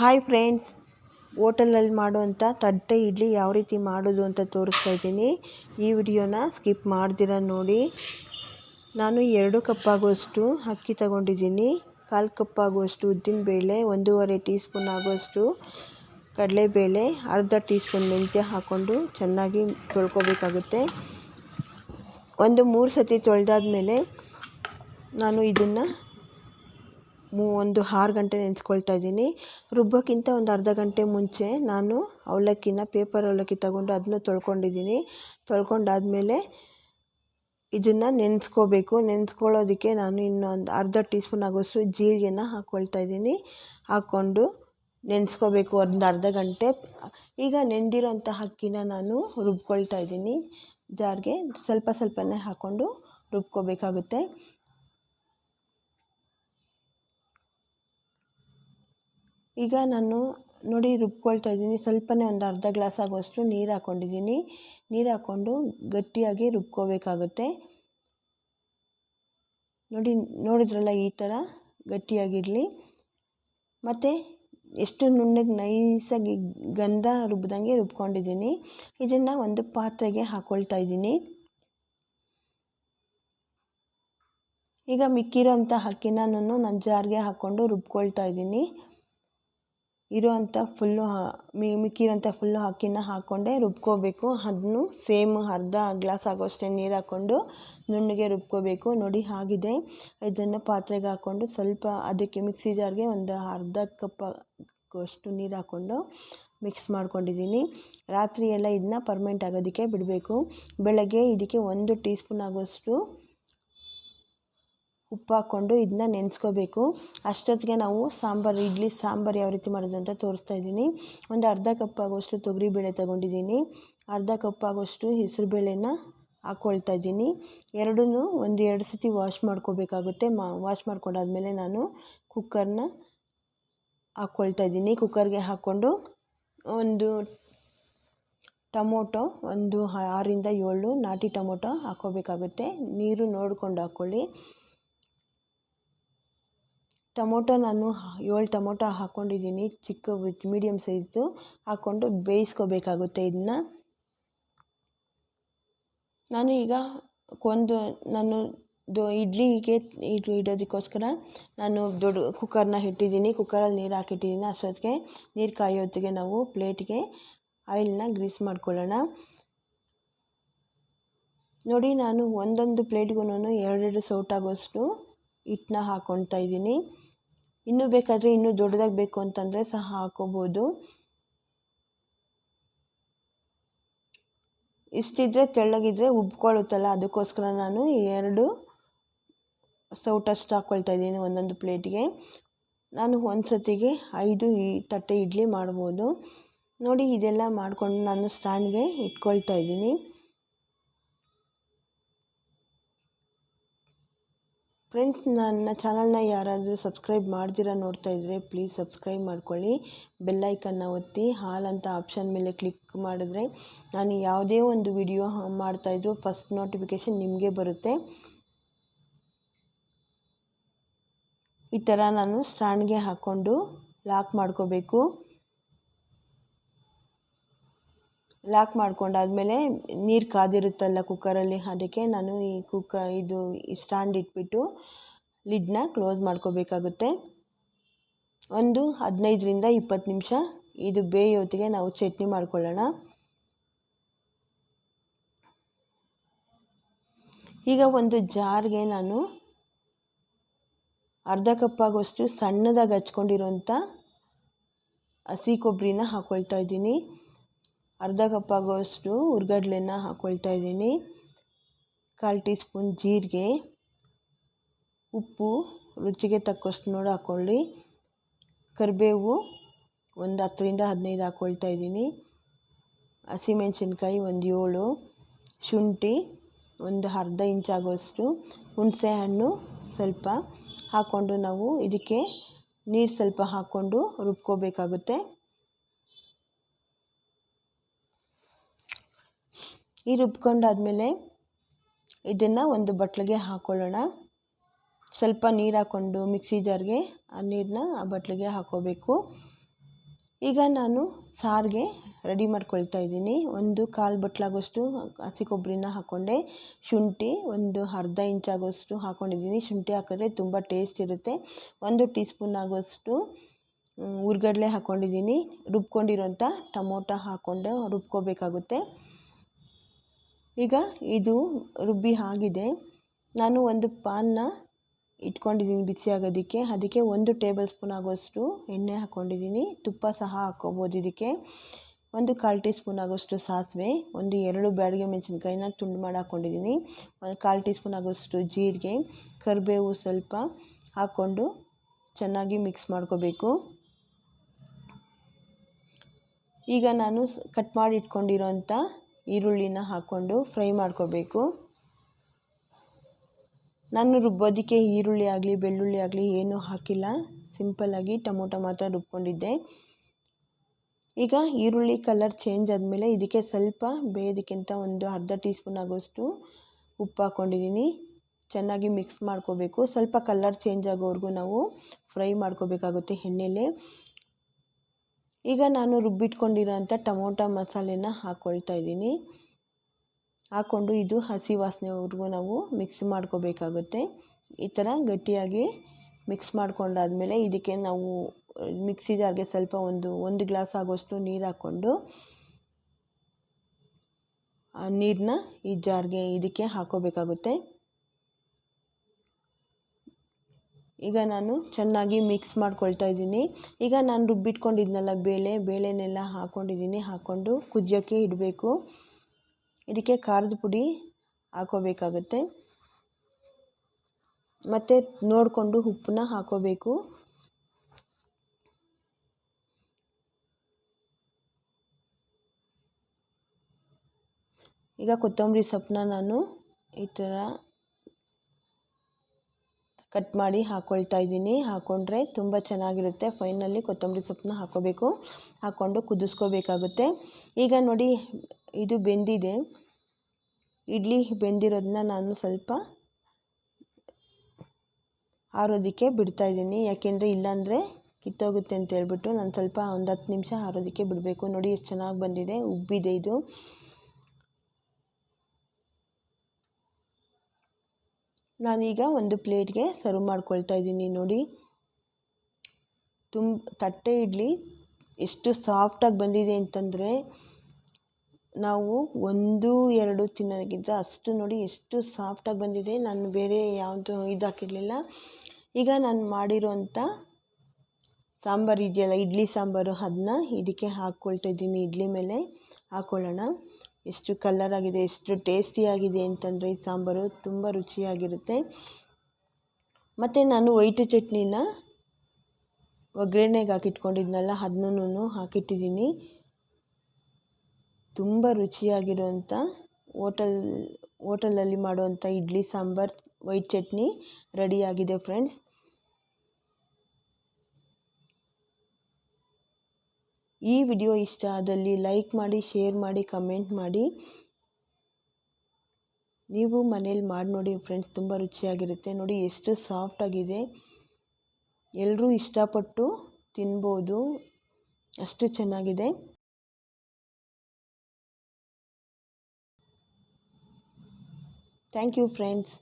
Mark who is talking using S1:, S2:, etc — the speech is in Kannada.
S1: ಹಾಯ್ ಫ್ರೆಂಡ್ಸ್ ಹೋಟೆಲಲ್ಲಿ ಮಾಡುವಂಥ ತಟ್ಟೆ ಇಡ್ಲಿ ಯಾವ ರೀತಿ ಮಾಡೋದು ಅಂತ ತೋರಿಸ್ತಾ ಇದ್ದೀನಿ. ಈ ವಿಡಿಯೋನ ಸ್ಕಿಪ್ ಮಾಡ್ದಿರ ನೋಡಿ. ನಾನು ಎರಡು ಕಪ್ ಆಗುವಷ್ಟು ಅಕ್ಕಿ ತಗೊಂಡಿದ್ದೀನಿ. ಕಾಲು ಕಪ್ ಆಗುವಷ್ಟು ಉದ್ದಿನಬೇಳೆ ಒಂದೂವರೆ ಟೀ ಸ್ಪೂನ್ ಆಗುವಷ್ಟು ಕಡಲೆಬೇಳೆ, ಅರ್ಧ ಟೀ ಸ್ಪೂನ್ ಮೆಂತ್ಯ ಹಾಕ್ಕೊಂಡು ಚೆನ್ನಾಗಿ ತೊಳ್ಕೊಬೇಕಾಗುತ್ತೆ. ಒಂದು ಮೂರು ಸತಿ ತೊಳೆದಾದ್ಮೇಲೆ ನಾನು ಇದನ್ನು ಮೂ ಒಂದು ಆರು ಗಂಟೆ ನೆನೆಸ್ಕೊಳ್ತಾ ಇದ್ದೀನಿ. ರುಬ್ಬೋಕ್ಕಿಂತ ಒಂದು ಅರ್ಧ ಗಂಟೆ ಮುಂಚೆ ನಾನು ಅವಲಕ್ಕಿನ ಪೇಪರ್ ಅವಲಕ್ಕಿ ತಗೊಂಡು ಅದನ್ನು ತೊಳ್ಕೊಂಡಿದ್ದೀನಿ. ತೊಳ್ಕೊಂಡಾದಮೇಲೆ ಇದನ್ನು ನೆನೆಸ್ಕೋಬೇಕು. ನೆನೆಸ್ಕೊಳ್ಳೋದಕ್ಕೆ ನಾನು ಇನ್ನೊಂದು ಅರ್ಧ ಟೀ ಸ್ಪೂನ್ ಆಗೋಷ್ಟು ಜೀರಿಗೆನ ಹಾಕ್ಕೊಳ್ತಾ ಇದ್ದೀನಿ. ಹಾಕ್ಕೊಂಡು ನೆನೆಸ್ಕೋಬೇಕು ಒಂದು ಅರ್ಧ ಗಂಟೆ. ಈಗ ನೆಂದಿರೋಂಥ ಅಕ್ಕಿನ ನಾನು ರುಬ್ಕೊಳ್ತಾ ಇದ್ದೀನಿ. ಜಾರ್ಗೆ ಸ್ವಲ್ಪ ಸ್ವಲ್ಪನೇ ಹಾಕ್ಕೊಂಡು ರುಬ್ಕೋಬೇಕಾಗುತ್ತೆ. ಈಗ ನಾನು ನೋಡಿ ರುಬ್ಕೊಳ್ತಾ ಇದ್ದೀನಿ. ಸ್ವಲ್ಪನೇ ಒಂದು ಅರ್ಧ ಗ್ಲಾಸ್ ಆಗುವಷ್ಟು ನೀರು ಹಾಕ್ಕೊಂಡಿದ್ದೀನಿ ನೀರು ಹಾಕ್ಕೊಂಡು ಗಟ್ಟಿಯಾಗಿ ರುಬ್ಕೋಬೇಕಾಗುತ್ತೆ. ನೋಡಿ, ನೋಡಿದ್ರಲ್ಲ ಈ ಥರ ಗಟ್ಟಿಯಾಗಿರಲಿ. ಮತ್ತು ಎಷ್ಟು ನುಣ್ಣಗೆ ನೈಸಾಗಿ ಗಂಧ ರುಬ್ಬದಂಗೆ ರುಬ್ಕೊಂಡಿದ್ದೀನಿ. ಇದನ್ನು ಒಂದು ಪಾತ್ರೆಗೆ ಹಾಕ್ಕೊಳ್ತಾ ಇದ್ದೀನಿ. ಈಗ ಮಿಕ್ಕಿರೋಂಥ ಅಕ್ಕಿನ ನಾನು ನನ್ನ ಜಾರ್ಗೆ ಹಾಕ್ಕೊಂಡು ರುಬ್ಕೊಳ್ತಾ ಇದ್ದೀನಿ. ಇರೋವಂಥ ಫುಲ್ಲು ಮಿಕ್ಕಿರೋಂಥ ಫುಲ್ಲು ಅಕ್ಕಿನ ಹಾಕ್ಕೊಂಡೆ ರುಬ್ಕೋಬೇಕು. ಅದನ್ನು ಸೇಮ್ ಅರ್ಧ ಗ್ಲಾಸ್ ಆಗೋಷ್ಟೇ ನೀರು ಹಾಕ್ಕೊಂಡು ನುಣ್ಣಗೆ ರುಬ್ಕೋಬೇಕು. ನೋಡಿ ಆಗಿದೆ. ಇದನ್ನು ಪಾತ್ರೆಗೆ ಹಾಕ್ಕೊಂಡು ಸ್ವಲ್ಪ ಅದಕ್ಕೆ ಮಿಕ್ಸಿ ಜಾರ್ಗೆ ಒಂದು ಅರ್ಧ ಕಪ್ ಅಷ್ಟು ನೀರು ಹಾಕ್ಕೊಂಡು ಮಿಕ್ಸ್ ಮಾಡ್ಕೊಂಡಿದ್ದೀನಿ. ರಾತ್ರಿ ಎಲ್ಲ ಇದನ್ನ ಪರ್ಮೆಂಟ್ ಆಗೋದಕ್ಕೆ ಬಿಡಬೇಕು. ಬೆಳಗ್ಗೆ ಇದಕ್ಕೆ ಒಂದು ಟೀ ಸ್ಪೂನ್ ಆಗೋಷ್ಟು ಉಪ್ಪು ಹಾಕ್ಕೊಂಡು ಇದನ್ನ ನೆನೆಸ್ಕೋಬೇಕು. ಅಷ್ಟೊತ್ತಿಗೆ ನಾವು ಸಾಂಬಾರು, ಇಡ್ಲಿ, ಸಾಂಬಾರು ಯಾವ ರೀತಿ ಮಾಡೋದು ಅಂತ ತೋರಿಸ್ತಾ ಇದ್ದೀನಿ. ಒಂದು ಅರ್ಧ ಕಪ್ ಆಗೋಷ್ಟು ತೊಗರಿಬೇಳೆ ತಗೊಂಡಿದ್ದೀನಿ. ಅರ್ಧ ಕಪ್ ಆಗೋಷ್ಟು ಹೆಸರುಬೇಳೆನ ಹಾಕ್ಕೊಳ್ತಾ ಇದ್ದೀನಿ. ಎರಡೂ ಒಂದು ಎರಡು ಸತಿ ವಾಶ್ ಮಾಡ್ಕೋಬೇಕಾಗುತ್ತೆ. ಮಾ, ವಾಶ್ ಮಾಡ್ಕೊಂಡಾದ್ಮೇಲೆ ನಾನು ಕುಕ್ಕರ್ನ ಹಾಕ್ಕೊಳ್ತಾ ಇದ್ದೀನಿ. ಕುಕ್ಕರ್ಗೆ ಹಾಕ್ಕೊಂಡು ಒಂದು ಟೊಮೊಟೊ ಒಂದು ಆರಿಂದ ಏಳು ನಾಟಿ ಟೊಮೊಟೊ ಹಾಕ್ಕೋಬೇಕಾಗುತ್ತೆ. ನೀರು ನೋಡಿಕೊಂಡು ಹಾಕ್ಕೊಳ್ಳಿ. ಟೊಮೊಟೊ ನಾನು ಏಳು ಟೊಮೊಟೊ ಹಾಕ್ಕೊಂಡಿದ್ದೀನಿ ಚಿಕ್ಕ ಮೀಡಿಯಮ್ ಸೈಜು ಹಾಕ್ಕೊಂಡು ಬೇಯಿಸ್ಕೋಬೇಕಾಗುತ್ತೆ ಇದನ್ನ. ನಾನು ಈಗ ಒಂದು, ನಾನು ದೊ, ಇಡ್ಲಿಗೆ ಇಡ್ಲಿ ಇಡೋದಕ್ಕೋಸ್ಕರ ನಾನು ದೊಡ್ಡ ಕುಕ್ಕರ್ನ ಇಟ್ಟಿದ್ದೀನಿ. ಕುಕ್ಕರಲ್ಲಿ ನೀರು ಹಾಕಿಟ್ಟಿದ್ದೀನಿ. ಅಷ್ಟೊತ್ತಿಗೆ ನೀರು ಕಾಯೋತ್ತಿಗೆ ನಾವು ಪ್ಲೇಟ್ಗೆ ಆಯಿಲ್ನ ಗ್ರೀಸ್ ಮಾಡ್ಕೊಳ್ಳೋಣ. ನೋಡಿ, ನಾನು ಒಂದೊಂದು ಪ್ಲೇಟ್ಗೂ ಎರಡೆರಡು ಸೌಟಾಗೋಷ್ಟು ಹಿಟ್ಟನ್ನ ಹಾಕ್ಕೊಳ್ತಾ ಇದ್ದೀನಿ. ಇನ್ನೂ ಬೇಕಾದರೆ ಇನ್ನೂ ದೊಡ್ಡದಾಗಿ ಬೇಕು ಅಂತಂದರೆ ಸಹ ಹಾಕೋಬೋದು. ಇಷ್ಟಿದ್ರೆ ತೆಳ್ಳಗಿದ್ರೆ ಉಬ್ಕೊಳ್ಳುತ್ತಲ್ಲ, ಅದಕ್ಕೋಸ್ಕರ ನಾನು ಎರಡು ಸೌಟಷ್ಟು ಹಾಕ್ಕೊಳ್ತಾ ಇದ್ದೀನಿ ಒಂದೊಂದು ಪ್ಲೇಟಿಗೆ. ನಾನು ಒಂದು ಸತಿಗೆ ಐದು ಈ ತಟ್ಟೆ ಇಡ್ಲಿ ಮಾಡ್ಬೋದು. ನೋಡಿ, ಇದೆಲ್ಲ ಮಾಡಿಕೊಂಡು ನಾನು ಸ್ಟ್ಯಾಂಡ್ಗೆ ಇಟ್ಕೊಳ್ತಾ ಇದ್ದೀನಿ. ಫ್ರೆಂಡ್ಸ್ ನನ್ನ ಚಾನಲ್ನ ಯಾರಾದರೂ ಸಬ್ಸ್ಕ್ರೈಬ್ ಮಾಡ್ದಿರ ನೋಡ್ತಾ ಇದ್ದರೆ ಪ್ಲೀಸ್ ಸಬ್ಸ್ಕ್ರೈಬ್ ಮಾಡ್ಕೊಳ್ಳಿ. ಬೆಲ್ಲೈಕನ್ನ ಒತ್ತಿ, ಹಾಲ್ ಅಂತ ಆಪ್ಷನ್ ಮೇಲೆ ಕ್ಲಿಕ್ ಮಾಡಿದ್ರೆ ನಾನು ಯಾವುದೇ ಒಂದು ವಿಡಿಯೋ ಮಾಡ್ತಾಯಿದ್ರು ಫಸ್ಟ್ ನೋಟಿಫಿಕೇಷನ್ ನಿಮಗೆ ಬರುತ್ತೆ. ಈ ಥರ ನಾನು ಸ್ಟ್ಯಾಂಡ್ಗೆ ಹಾಕ್ಕೊಂಡು ಲಾಕ್ ಮಾಡ್ಕೋಬೇಕು. ಲಾಕ್ ಮಾಡ್ಕೊಂಡಾದಮೇಲೆ ನೀರು ಕಾದಿರುತ್ತಲ್ಲ ಕುಕ್ಕರಲ್ಲಿ ಅದಕ್ಕೆ ನಾನು ಈ ಕುಕ್ಕ ಇದು ಸ್ಟ್ಯಾಂಡ್ ಇಟ್ಬಿಟ್ಟು ಲಿಡ್ನ ಕ್ಲೋಸ್ ಮಾಡ್ಕೋಬೇಕಾಗುತ್ತೆ. ಒಂದು ಹದಿನೈದರಿಂದ ಇಪ್ಪತ್ತು ನಿಮಿಷ ಇದು ಬೇಯೋತ್ತಿಗೆ ನಾವು ಚಟ್ನಿ ಮಾಡ್ಕೊಳ್ಳೋಣ. ಈಗ ಒಂದು ಜಾರ್ಗೆ ನಾನು ಅರ್ಧ ಕಪ್ ಆಗೋಷ್ಟು ಸಣ್ಣದಾಗಿ ಹಚ್ಕೊಂಡಿರೋಂಥ ಹಸಿ ಕೊಬ್ಬರಿನ ಹಾಕ್ಕೊಳ್ತಾ ಇದ್ದೀನಿ. ಅರ್ಧ ಕಪ್ ಆಗೋಷ್ಟು ಹುರ್ಗಡ್ಲೆನ ಹಾಕ್ಕೊಳ್ತಾ ಇದ್ದೀನಿ. ಕಾಲು ಟೀ ಸ್ಪೂನ್ ಜೀರಿಗೆ, ಉಪ್ಪು, ರುಚಿಗೆ ತಕ್ಕಷ್ಟು ನೋಡಿ ಹಾಕ್ಕೊಳ್ಳಿ ಕರಿಬೇವು ಒಂದು ಹತ್ತರಿಂದ ಹದಿನೈದು ಹಾಕ್ಕೊಳ್ತಾ ಇದ್ದೀನಿ. ಹಸಿಮೆಣ್ಸಿನ್ಕಾಯಿ ಒಂದು ಏಳು. ಶುಂಠಿ ಒಂದು ಅರ್ಧ ಇಂಚ್ ಆಗೋಷ್ಟು ಹುಣಸೆ ಹಣ್ಣು ಸ್ವಲ್ಪ ಹಾಕ್ಕೊಂಡು ನಾವು ಇದಕ್ಕೆ ನೀರು ಸ್ವಲ್ಪ ಹಾಕ್ಕೊಂಡು ರುಬ್ಕೋಬೇಕಾಗುತ್ತೆ. ಈ ರುಬ್ಕೊಂಡಾದಮೇಲೆ ಇದನ್ನು ಒಂದು ಬಟ್ಲಿಗೆ ಹಾಕ್ಕೊಳ್ಳೋಣ ಸ್ವಲ್ಪ ನೀರು ಹಾಕ್ಕೊಂಡು ಮಿಕ್ಸಿ ಜಾರ್ಗೆ ಆ ನೀರನ್ನ ಆ ಬಟ್ಲಿಗೆ ಹಾಕ್ಕೋಬೇಕು ಈಗ ನಾನು ಸಾರಿಗೆ ರೆಡಿ ಮಾಡ್ಕೊಳ್ತಾ ಇದ್ದೀನಿ. ಒಂದು ಕಾಲು ಬಟ್ಲಾಗೋಷ್ಟು ಹಸಿ ಕೊಬ್ಬರಿನ ಹಾಕ್ಕೊಂಡೆ ಶುಂಠಿ ಒಂದು ಅರ್ಧ ಇಂಚಾಗೋಷ್ಟು ಹಾಕ್ಕೊಂಡಿದ್ದೀನಿ ಶುಂಠಿ ಹಾಕಿದ್ರೆ ತುಂಬ ಟೇಸ್ಟ್ ಇರುತ್ತೆ. ಒಂದು ಟೀ ಸ್ಪೂನ್ ಆಗೋಷ್ಟು ಹುರ್ಗಡ್ಲೆ ಹಾಕ್ಕೊಂಡಿದ್ದೀನಿ ರುಬ್ಕೊಂಡಿರೋಂಥ ಟೊಮೊಟೊ ಹಾಕ್ಕೊಂಡು ರುಬ್ಕೋಬೇಕಾಗುತ್ತೆ. ಈಗ ಇದು ರುಬ್ಬಿ ಆಗಿದೆ. ನಾನು ಒಂದು ಪಾನ್ನ ಇಟ್ಕೊಂಡಿದ್ದೀನಿ ಬಿಸಿ ಆಗೋದಕ್ಕೆ ಅದಕ್ಕೆ ಒಂದು ಟೇಬಲ್ ಸ್ಪೂನ್ ಆಗೋಷ್ಟು ಎಣ್ಣೆ ಹಾಕ್ಕೊಂಡಿದ್ದೀನಿ. ತುಪ್ಪ ಸಹ ಹಾಕ್ಕೋಬೋದು ಇದಕ್ಕೆ. ಒಂದು ಕಾಲು ಟೀ ಸ್ಪೂನ್ ಆಗೋಷ್ಟು ಸಾಸಿವೆ. ಒಂದು ಎರಡು ಬ್ಯಾಡಿಗೆ ಮೆಣಸಿನ್ಕಾಯಿನ ತುಂಡು ಮಾಡಿ ಹಾಕ್ಕೊಂಡಿದ್ದೀನಿ. ಒಂದು ಕಾಲು ಟೀ ಸ್ಪೂನ್ ಆಗೋಷ್ಟು ಜೀರಿಗೆ. ಕರಿಬೇವು ಸ್ವಲ್ಪ ಹಾಕ್ಕೊಂಡು ಚೆನ್ನಾಗಿ ಮಿಕ್ಸ್ ಮಾಡ್ಕೋಬೇಕು. ಈಗ ನಾನು ಕಟ್ ಮಾಡಿ ಇಟ್ಕೊಂಡಿರೋಂಥ ಈರುಳ್ಳಿನ ಹಾಕ್ಕೊಂಡು ಫ್ರೈ ಮಾಡ್ಕೋಬೇಕು. ನಾನು ರುಬ್ಬೋದಕ್ಕೆ ಈರುಳ್ಳಿ ಆಗಲಿ, ಬೆಳ್ಳುಳ್ಳಿ ಆಗಲಿ ಏನೂ ಹಾಕಿಲ್ಲ. ಸಿಂಪಲ್ಲಾಗಿ ಟೊಮೊಟೊ ಮಾತ್ರ ರುಬ್ಕೊಂಡಿದ್ದೆ. ಈಗ ಈರುಳ್ಳಿ ಕಲರ್ ಚೇಂಜ್ ಆದಮೇಲೆ ಇದಕ್ಕೆ ಸ್ವಲ್ಪ ಬೇಯೋದಕ್ಕಿಂತ ಒಂದು ಅರ್ಧ ಟೀ ಸ್ಪೂನ್ ಆಗೋಷ್ಟು ಉಪ್ಪು ಹಾಕ್ಕೊಂಡಿದ್ದೀನಿ. ಚೆನ್ನಾಗಿ ಮಿಕ್ಸ್ ಮಾಡ್ಕೋಬೇಕು. ಸ್ವಲ್ಪ ಕಲರ್ ಚೇಂಜ್ ಆಗೋವರೆಗೂ ನಾವು ಫ್ರೈ ಮಾಡ್ಕೋಬೇಕಾಗುತ್ತೆ ಎಣ್ಣೆಲೆ. ಈಗ ನಾನು ರುಬ್ಬಿಟ್ಕೊಂಡಿರೋಂಥ ಟೊಮೊಟೊ ಮಸಾಲೆನ ಹಾಕ್ಕೊಳ್ತಾ ಇದ್ದೀನಿ. ಹಾಕ್ಕೊಂಡು ಇದು ಹಸಿ ವಾಸನೆವರೆಗೂ ನಾವು ಮಿಕ್ಸ್ ಮಾಡ್ಕೋಬೇಕಾಗುತ್ತೆ. ಈ ಥರ ಗಟ್ಟಿಯಾಗಿ ಮಿಕ್ಸ್ ಮಾಡ್ಕೊಂಡಾದಮೇಲೆ ಇದಕ್ಕೆ ನಾವು ಮಿಕ್ಸಿ ಜಾರ್ಗೆ ಸ್ವಲ್ಪ ಒಂದು ಒಂದು ಗ್ಲಾಸ್ ಆಗೋಷ್ಟು ನೀರು ಹಾಕ್ಕೊಂಡು, ಆ ನೀರನ್ನ ಈ ಜಾರ್ಗೆ ಇದಕ್ಕೆ ಹಾಕೋಬೇಕಾಗುತ್ತೆ ಈಗ ನಾನು ಚೆನ್ನಾಗಿ ಮಿಕ್ಸ್ ಮಾಡ್ಕೊಳ್ತಾ ಇದ್ದೀನಿ. ಈಗ ನಾನು ರುಬ್ಬಿಟ್ಕೊಂಡಿದ್ನಲ್ಲ ಬೇಳೆ, ಬೇಳೆನೆಲ್ಲ ಹಾಕ್ಕೊಂಡಿದ್ದೀನಿ ಹಾಕ್ಕೊಂಡು ಕುದಿಯೋಕ್ಕೆ ಇಡಬೇಕು. ಇದಕ್ಕೆ ಖಾರದ ಪುಡಿ ಹಾಕೋಬೇಕಾಗತ್ತೆ. ಮತ್ತು ನೋಡಿಕೊಂಡು ಉಪ್ಪನ್ನ ಹಾಕೋಬೇಕು. ಈಗ ಕೊತ್ತಂಬರಿ ಸೊಪ್ಪನ್ನ ನಾನು ಈ ಥರ ಕಟ್ ಮಾಡಿ ಹಾಕ್ಕೊಳ್ತಾ ಇದ್ದೀನಿ. ಹಾಕ್ಕೊಂಡ್ರೆ ತುಂಬ ಚೆನ್ನಾಗಿರುತ್ತೆ. ಫೈನಲ್ಲಿ ಕೊತ್ತಂಬರಿ ಸೊಪ್ಪನ್ನ ಹಾಕ್ಕೋಬೇಕು ಹಾಕ್ಕೊಂಡು ಕುದಿಸ್ಕೋಬೇಕಾಗುತ್ತೆ. ಈಗ ನೋಡಿ, ಇದು ಬೆಂದಿದೆ. ಇಡ್ಲಿ ಬೆಂದಿರೋದನ್ನ ನಾನು ಸ್ವಲ್ಪ ಆರೋದಕ್ಕೆ ಬಿಡ್ತಾಯಿದ್ದೀನಿ ಯಾಕೆಂದರೆ ಇಲ್ಲಾಂದರೆ ಕಿತ್ತೋಗುತ್ತೆ ಅಂತ ಹೇಳ್ಬಿಟ್ಟು ನಾನು ಸ್ವಲ್ಪ ಒಂದು ಹತ್ತು ನಿಮಿಷ ಆರೋದಕ್ಕೆ ಬಿಡಬೇಕು. ನೋಡಿ, ಎಷ್ಟು ಚೆನ್ನಾಗಿ ಬಂದಿದೆ. ಉಬ್ಬಿದೆ ಇದು. ನಾನೀಗ ಒಂದು ಪ್ಲೇಟ್ಗೆ ಸರ್ವ್ ಮಾಡ್ಕೊಳ್ತಾ ಇದ್ದೀನಿ, ನೋಡಿ. ತುಂಬ ತಟ್ಟೆ ಇಡ್ಲಿ ಎಷ್ಟು ಸಾಫ್ಟಾಗಿ ಬಂದಿದೆ ಅಂತಂದರೆ, ನಾವು ಒಂದು, ಎರಡು ತಿನ್ನೋದಕ್ಕಿಂತ ಅಷ್ಟು ನೋಡಿ ಎಷ್ಟು ಸಾಫ್ಟಾಗಿ ಬಂದಿದೆ. ನಾನು ಬೇರೆ ಯಾವುದು ಇದು ಹಾಕಿರಲಿಲ್ಲ ಈಗ ನಾನು ಮಾಡಿರೋಂಥ ಸಾಂಬಾರು ಇದೆಯಲ್ಲ, ಇಡ್ಲಿ ಸಾಂಬಾರು, ಅದನ್ನ ಇದಕ್ಕೆ ಹಾಕ್ಕೊಳ್ತಾ ಇದ್ದೀನಿ. ಇಡ್ಲಿ ಮೇಲೆ ಹಾಕ್ಕೊಳ್ಳೋಣ. ಎಷ್ಟು ಕಲರ್ ಆಗಿದೆ, ಎಷ್ಟು ಟೇಸ್ಟಿಯಾಗಿದೆ ಅಂತಂದರೆ ಈ ಸಾಂಬಾರು ತುಂಬ ರುಚಿಯಾಗಿರುತ್ತೆ. ಮತ್ತು ನಾನು ವೈಟ್ ಚಟ್ನಿನ ಒಗ್ಗರಣೆಗೆ ಹಾಕಿಟ್ಕೊಂಡಿದ್ನಲ್ಲ ಅದನ್ನೂ ಹಾಕಿಟ್ಟಿದ್ದೀನಿ. ತುಂಬ ರುಚಿಯಾಗಿರುವಂಥ ಓಟಲ್ ಓಟಲಲ್ಲಿ ಮಾಡುವಂಥ ಇಡ್ಲಿ ಸಾಂಬಾರು ವೈಟ್ ಚಟ್ನಿ ರೆಡಿಯಾಗಿದೆ ಫ್ರೆಂಡ್ಸ್ ಈ ವಿಡಿಯೋ ಇಷ್ಟ ಆದಲ್ಲಿ ಲೈಕ್ ಮಾಡಿ, ಶೇರ್ ಮಾಡಿ, ಕಮೆಂಟ್ ಮಾಡಿ. ನೀವು ಮನೇಲಿ ಮಾಡಿ ನೋಡಿ ಫ್ರೆಂಡ್ಸ್, ತುಂಬ ರುಚಿಯಾಗಿರುತ್ತೆ. ನೋಡಿ ಎಷ್ಟು ಸಾಫ್ಟಾಗಿದೆ ಎಲ್ಲರೂ ಇಷ್ಟಪಟ್ಟು ತಿನ್ಬೋದು. ಅಷ್ಟು ಚೆನ್ನಾಗಿದೆ. Thank you friends.